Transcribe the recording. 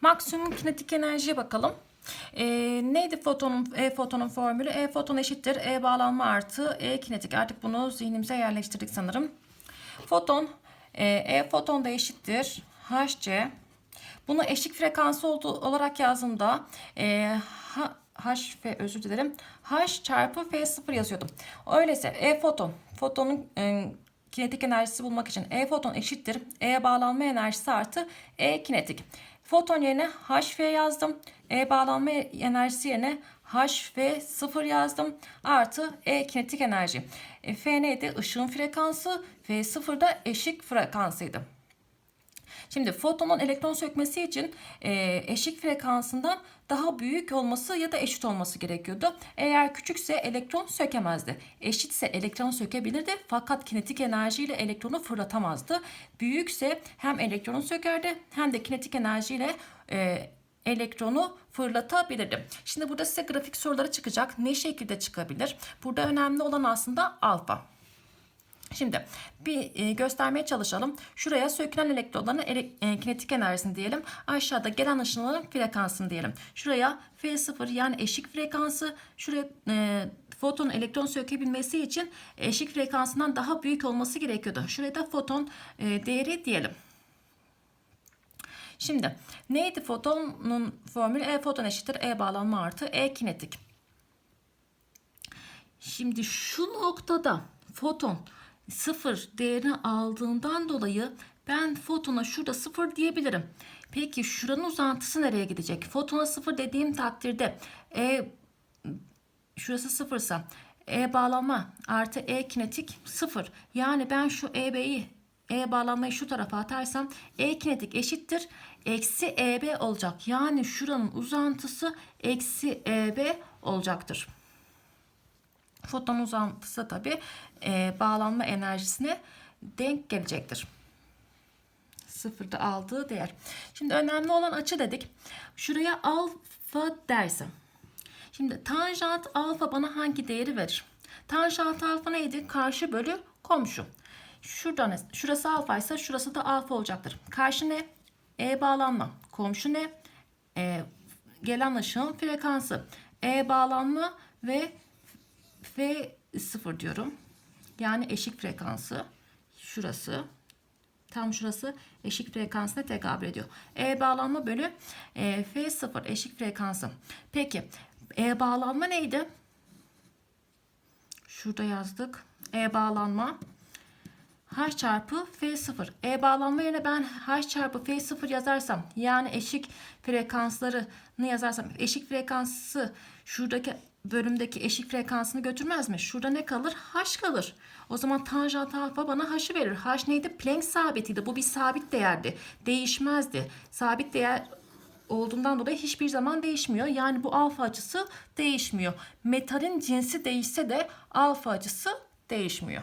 Maksimum kinetik enerjiye bakalım. E, neydi fotonun, E fotonun formülü? E foton eşittir. E bağlanma artı E kinetik. Artık bunu zihnimize yerleştirdik sanırım. Foton, e, E foton da eşittir. Hc. Bunu eşik frekansı olduğu olarak yazdığımda e, H, H ve özür dilerim. H çarpı F0 yazıyordum. Öyleyse E foton, fotonun e, kinetik enerjisi bulmak için E foton eşittir. E bağlanma enerjisi artı E kinetik. Foton yerine HV yazdım. E bağlanma enerjisi yerine HV0 yazdım. Artı E kinetik enerji. E, F neydi? Işığın frekansı. V0 da eşik frekansıydı. Şimdi fotonun elektron sökmesi için e, eşik frekansından daha büyük olması ya da eşit olması gerekiyordu. Eğer küçükse elektron sökemezdi. Eşitse elektron sökebilirdi fakat kinetik enerjiyle elektronu fırlatamazdı. Büyükse hem elektronu sökerdi hem de kinetik enerjiyle e, elektronu fırlatabilirdi. Şimdi burada size grafik soruları çıkacak. Ne şekilde çıkabilir? Burada önemli olan aslında alfa. Şimdi bir e, göstermeye çalışalım. Şuraya sökülen elektronların ele, e, kinetik enerjisini diyelim. Aşağıda gelen ışınların frekansını diyelim. Şuraya F0 yani eşik frekansı. Şuraya e, foton elektron sökebilmesi için eşik frekansından daha büyük olması gerekiyordu. Şuraya da foton e, değeri diyelim. Şimdi neydi fotonun formülü? E foton eşittir E bağlanma artı E kinetik. Şimdi şu noktada foton sıfır değerini aldığından dolayı ben fotona şurada sıfır diyebilirim. Peki şuranın uzantısı nereye gidecek? Fotona sıfır dediğim takdirde E şurası sıfırsa E bağlanma artı E kinetik sıfır. Yani ben şu EB'yi E bağlanmayı şu tarafa atarsam E kinetik eşittir. Eksi EB olacak. Yani şuranın uzantısı eksi EB olacaktır. Foton uzantısı tabi e, bağlanma enerjisine denk gelecektir. Sıfırda aldığı değer. Şimdi önemli olan açı dedik. Şuraya alfa dersem. Şimdi tanjant alfa bana hangi değeri verir? Tanjant alfa neydi? Karşı bölü komşu. Şuradan, şurası alfa ise şurası da alfa olacaktır. Karşı ne? E bağlanma. Komşu ne? E, gelen ışığın frekansı. E bağlanma ve F0 diyorum. Yani eşik frekansı. Şurası. Tam şurası eşik frekansına tekabül ediyor. E bağlanma bölü e, F0 eşik frekansı. Peki E bağlanma neydi? Şurada yazdık. E bağlanma H çarpı F0. E bağlanma yerine ben H çarpı F0 yazarsam yani eşik frekanslarını yazarsam eşik frekansı şuradaki bölümdeki eşik frekansını götürmez mi? Şurada ne kalır? H kalır. O zaman tanjant alfa bana H'ı verir. H neydi? Planck sabitiydi. Bu bir sabit değerdi. Değişmezdi. Sabit değer olduğundan dolayı hiçbir zaman değişmiyor. Yani bu alfa açısı değişmiyor. Metalin cinsi değişse de alfa açısı değişmiyor.